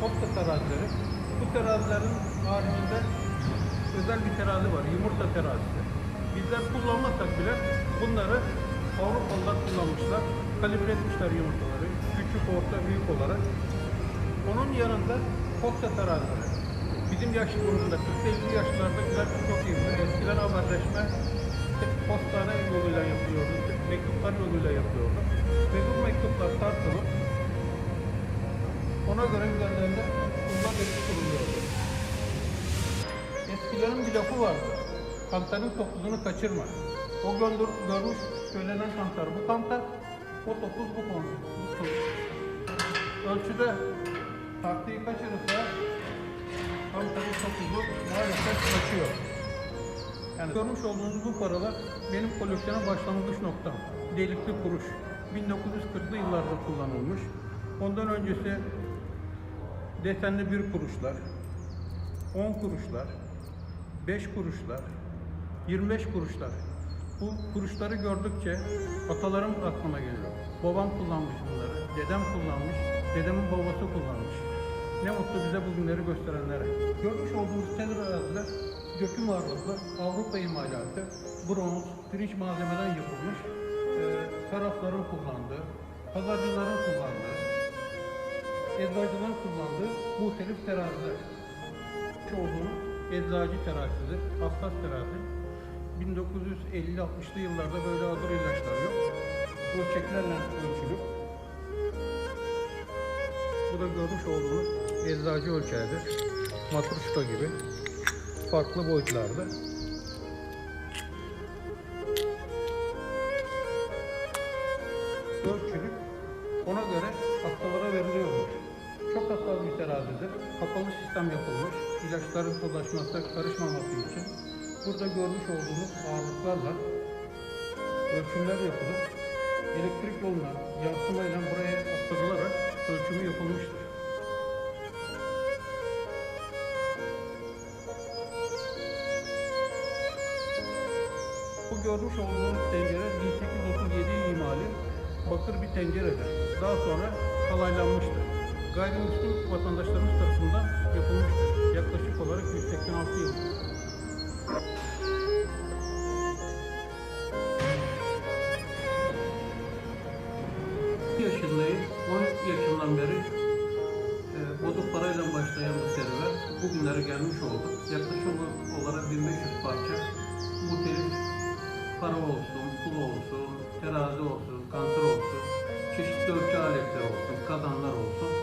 posta terazileri. Bu terazilerin haricinde özel bir terazi var, yumurta terazisi. Bizler kullanmasak bile bunları Avrupalılar kullanmışlar. Kalibre etmişler yumurtaları. Küçük, orta, büyük olarak. Onun yanında posta terazileri. Bizim yaş grubunda 40-50 yaşlardakiler çok iyi. Eskiden haberleşme ona göre üzerlerinde bunlar eski kuruluyordu. Eskilerin bir lafı vardı. Kantarın topuzunu kaçırma. O göndür, görmüş söylenen kantar bu kantar, o topuz bu konu. bu topuz. Ölçüde taktiği kaçırırsa kantarın topuzu maalesef kaçıyor. Yani görmüş olduğunuz bu paralar benim koleksiyona başlangıç noktam. Delikli kuruş. 1940'lı yıllarda kullanılmış. Ondan öncesi desenli bir kuruşlar, 10 kuruşlar, 5 kuruşlar, 25 kuruşlar. Bu kuruşları gördükçe atalarım aklıma geliyor. Babam kullanmış bunları, dedem kullanmış, dedemin babası kullanmış. Ne mutlu bize bugünleri gösterenlere. Görmüş olduğumuz tedir araziler döküm ağırlıklı Avrupa imalatı, bronz, pirinç malzemeden yapılmış, e, tarafların kullandığı, pazarcıların kullandığı, eczacıların kullandığı muhtelif teraziler. Çoğunluğu eczacı terazisidir, hassas terazi. 1950-60'lı yıllarda böyle hazır ilaçlar yok. Ölçeklerle ölçülüp bu da görmüş olduğunuz eczacı ölçeğidir. Matruşka gibi farklı boyutlarda. Ölçülüp ona göre hastalara veriliyormuş. Çok hassas bir terazidir. Kapalı sistem yapılmış. İlaçların dolaşması, karışmaması için. Burada görmüş olduğunuz ağırlıklarla ölçümler yapılıp elektrik yoluna yansımayla buraya aktarılarak ölçümü yapılmıştır. Bu görmüş olduğunuz tencere 1837 imali bakır bir tenceredir. Daha sonra kalaylanmıştır. Gayrimüslim vatandaşlarımız tarafından yapılmıştır. Yaklaşık olarak 186 yıl. yaşındayım. 10 yaşından beri e, bozuk parayla başlayan bu serüven bugünlere gelmiş oldu. Yaklaşık olarak 1500 parça muhtelif para olsun, pul olsun, terazi olsun, kantar olsun, çeşitli ölçü aletleri olsun, kazanlar olsun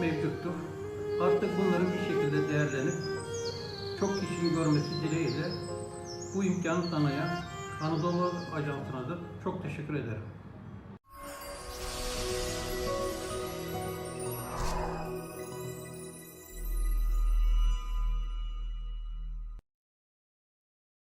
mevcuttur. Artık bunların bir şekilde değerlenip çok kişinin görmesi dileğiyle bu imkanı tanıyan Anadolu Ajansı'na da çok teşekkür ederim.